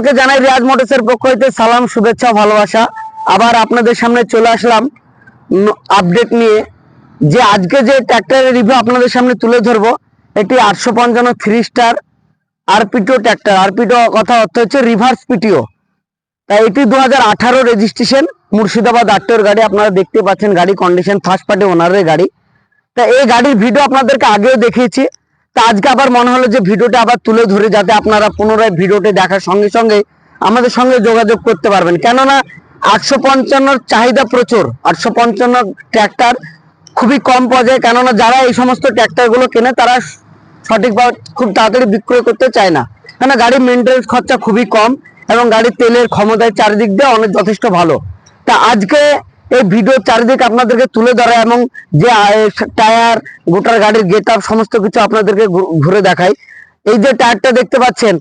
সকলকে জানাই রিয়াজ মোটরসের পক্ষ হইতে সালাম, শুভেচ্ছা, ভালোবাসা। আবার আপনাদের সামনে চলে আসলাম আপডেট নিয়ে। যে আজকে যে ট্র্যাক্টরের রিভিউ আপনাদের সামনে তুলে ধরবো, এটি আটশো পঞ্চান্ন three star R P T O tractor R P T O কথা অর্থ হচ্ছে রিভার্স পিটিও তাই এটি দু হাজার আঠারো রেজিস্ট্রেশন মুর্শিদাবাদ আটটোর গাড়ি। আপনারা দেখতে পাচ্ছেন গাড়ি কন্ডিশন ফার্স্ট পার্টি ওনারের গাড়ি। তা এই গাড়ির ভিডিও আপনাদেরকে আগেও দেখিয়েছি। তা আজকে আবার মনে হলো যে ভিডিওটা আবার তুলে ধরে যাতে আপনারা পুনরায় ভিডিওটি দেখার সঙ্গে সঙ্গে আমাদের সঙ্গে যোগাযোগ করতে পারবেন। কেননা আটশো পঞ্চান্নর চাহিদা প্রচুর, আটশো পঞ্চান্ন ট্র্যাক্টর খুবই কম পাওয়া যায়, কেননা যারা এই সমস্ত ট্র্যাক্টরগুলো কেনে তারা সঠিকভাবে খুব তাড়াতাড়ি বিক্রয় করতে চায় না। কেন গাড়ির মেনটেন্স খরচা খুবই কম এবং গাড়ির তেলের ক্ষমতায় চারিদিক দিয়ে অনেক যথেষ্ট ভালো। তা আজকে এই ভিডিও চারিদিক আপনাদেরকে তুলে ধরা এবং যে টায়ার, গোটার গাড়ির গেট সমস্ত কিছু আপনাদেরকে ঘুরে দেখাই। এই যে টায়ারটা দেখতে পাচ্ছেন,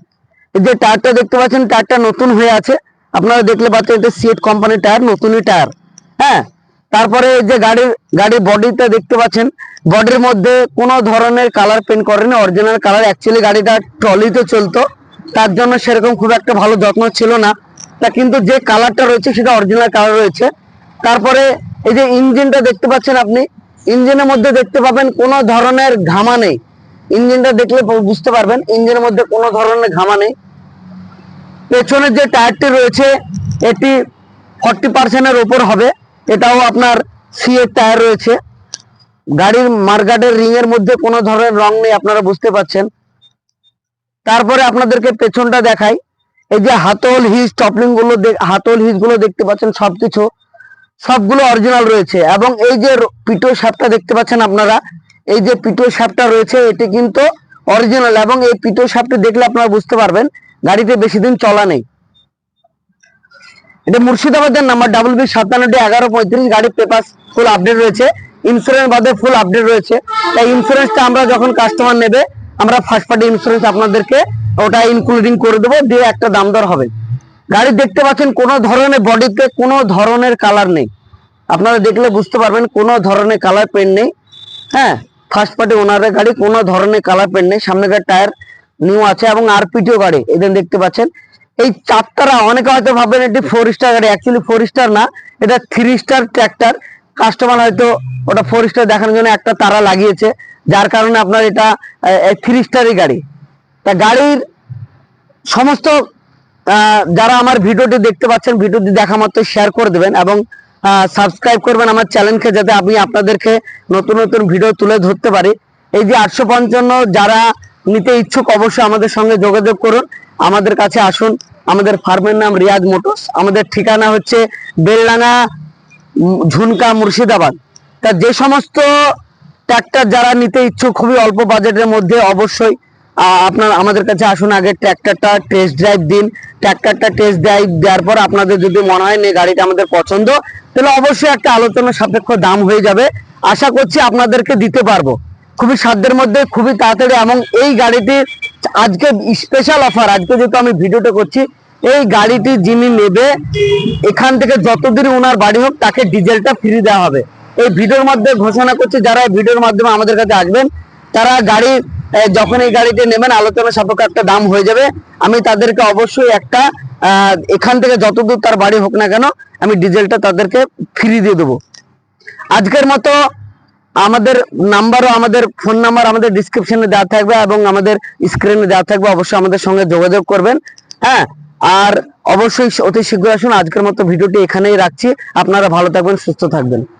এই যে টায়ারটা দেখতে পাচ্ছেন, টায়ারটা নতুন হয়ে আছে। আপনারা দেখলে পাচ্ছেন এটা সিএট কোম্পানির টায়ার, নতুনই টায়ার। হ্যাঁ তারপরে এই যে গাড়ির গাড়ির বডিটা দেখতে পাচ্ছেন। বডির মধ্যে কোনো ধরনের কালার পেন্ট করেনি, অরিজিনাল কালার। অ্যাকচুয়ালি গাড়িটা ট্রলিতে চলতো, তার জন্য সেরকম খুব একটা ভালো যত্ন ছিল না। তা কিন্তু যে কালারটা রয়েছে, সেটা অরিজিনাল কালার রয়েছে। তারপরে এই যে ইঞ্জিনটা দেখতে পাচ্ছেন আপনি, ইঞ্জিনের মধ্যে দেখতে পাবেন কোনো ধরনের ঘামা নেই। ইঞ্জিনটা দেখলে বুঝতে পারবেন, ইঞ্জিনের মধ্যে কোনো ধরনের ঘামা নেই। পেছনের যে টায়ারটি রয়েছে, এটি ফর্টি পার্সেন্টের ওপর হবে। এটাও আপনার সি এর টায়ার রয়েছে। গাড়ির মার্গাটের রিং এর মধ্যে কোনো ধরনের রং নেই, আপনারা বুঝতে পাচ্ছেন তারপরে আপনাদেরকে পেছনটা দেখাই। এই যে হাতল হিজ টপলিংগুলো দে- হাতল হিজগুলো দেখতে পাচ্ছেন সবকিছু। সবগুলো অরিজিনাল রয়েছে। এবং এই যে পিটো শ্যাপটা দেখতে পাচ্ছেন আপনারা, এই যে পিটো সাপটা রয়েছে, এটি কিন্তু অরিজিনাল এবং এই পিটো শ্যাপটি দেখলে আপনারা বুঝতে পারবেন, গাড়িতে বেশি দিন চলা নেই। এটা মুর্শিদাবাদের নাম্বার ডাবল বি সাতান্নটি এগারো পঁয়ত্রিশ গাড়ির পেপার ফুল আপডেট রয়েছে। ইন্স্যুরেন্স বাদে ফুল আপডেট রয়েছে। তাই ইন্স্যুরেন্সটা আমরা যখন কাস্টমার নেবে, আমরা ফার্স্ট পার্টি ইন্স্যুরেন্স আপনাদেরকে ওটা ইনক্লুডিং করে দেবো, দিয়ে একটা দাম দর হবে। গাড়ি দেখতে পাচ্ছেন কোনো ধরনের বডিতে কোনো ধরনের কালার নেই। আপনারা দেখলে বুঝতে পারবেন কোনো ধরনের কালার পেন নেই। হ্যাঁ ফার্স্ট পার্টি ওনারের গাড়ি কোনো ধরনের কালার পেন নেই। সামনেকার টায়ার নিউ আছে এবং আরপিটিও গাড়ি এদের দেখতে পাচ্ছেন। এই চারটারা অনেকে হয়তো ভাববেন এটি ফোর স্টার গাড়ি অ্যাকচুয়ালি ফোর স্টার না। এটা থ্রি স্টার ট্র্যাক্টর কাস্টমার হয়তো ওটা ফোর স্টার দেখানোর জন্য একটা তারা লাগিয়েছে। যার কারণে আপনার এটা থ্রি স্টারই গাড়ি। তা গাড়ির সমস্ত যারা আমার ভিডিওটি দেখতে পাচ্ছেন, ভিডিওটি দেখা মাত্র শেয়ার করে দেবেন এবং সাবস্ক্রাইব করবেন আমার চ্যানেলকে যাতে আমি আপনাদেরকে নতুন নতুন ভিডিও তুলে ধরতে পারি। এই যে আটশো পঞ্চান্ন যারা নিতে ইচ্ছুক অবশ্যই আমাদের সঙ্গে যোগাযোগ করুন। আমাদের কাছে আসুন। আমাদের ফার্মের নাম রিয়াজ মোটরস। আমাদের ঠিকানা হচ্ছে বেলডাঙ্গা ঝুনকা, মুর্শিদাবাদ। তা যে সমস্ত ট্র্যাক্টর যারা নিতে ইচ্ছুক, খুবই অল্প বাজেটের মধ্যে অবশ্যই আপনার, আমাদের কাছে আসুন। আগে ট্র্যাক্টরটা টেস্ট ড্রাইভ দিন। ট্র্যাক্টরটা টেস্ট দেয়, দেওয়ার পর আপনাদের যদি মনে হয় না গাড়িটা আমাদের পছন্দ, তাহলে অবশ্যই একটা আলোচনা সাপেক্ষ দাম হয়ে যাবে। আশা করছি আপনাদেরকে দিতে পারব। খুবই সাধ্যের মধ্যে, খুবই তাড়াতাড়ি এবং এই গাড়িটির আজকে স্পেশাল অফার আজকে যেহেতু আমি ভিডিওটা করছি, এই গাড়িটি যিনি নেবে, এখান থেকে যতদিন ওনার বাড়ি হোক, তাকে ডিজেলটা ফ্রি দেওয়া হবে। এই ভিডিওর মধ্যে ঘোষণা করছি, যারা ভিডিওর মাধ্যমে আমাদের কাছে আসবেন, তারা গাড়ি যখন এই গাড়িটি নেবেন, আলোচনা সাপেক্ষে একটা দাম হয়ে যাবে। আমি তাদেরকে অবশ্যই একটা এখান থেকে যতদূর তার বাড়ি হোক না কেন, আমি ডিজেলটা তাদেরকে ফ্রি দিয়ে দেবো। আজকের মতো আমাদের নাম্বারও আমাদের ফোন নাম্বার আমাদের ডিসক্রিপশনে দেওয়া থাকবে এবং আমাদের স্ক্রিনে দেওয়া থাকবে, অবশ্যই আমাদের সঙ্গে যোগাযোগ করবেন। হ্যাঁ আর অবশ্যই অতি শীঘ্র আসুন। আজকের মতো ভিডিওটি এখানেই রাখছি। আপনারা ভালো থাকবেন, সুস্থ থাকবেন।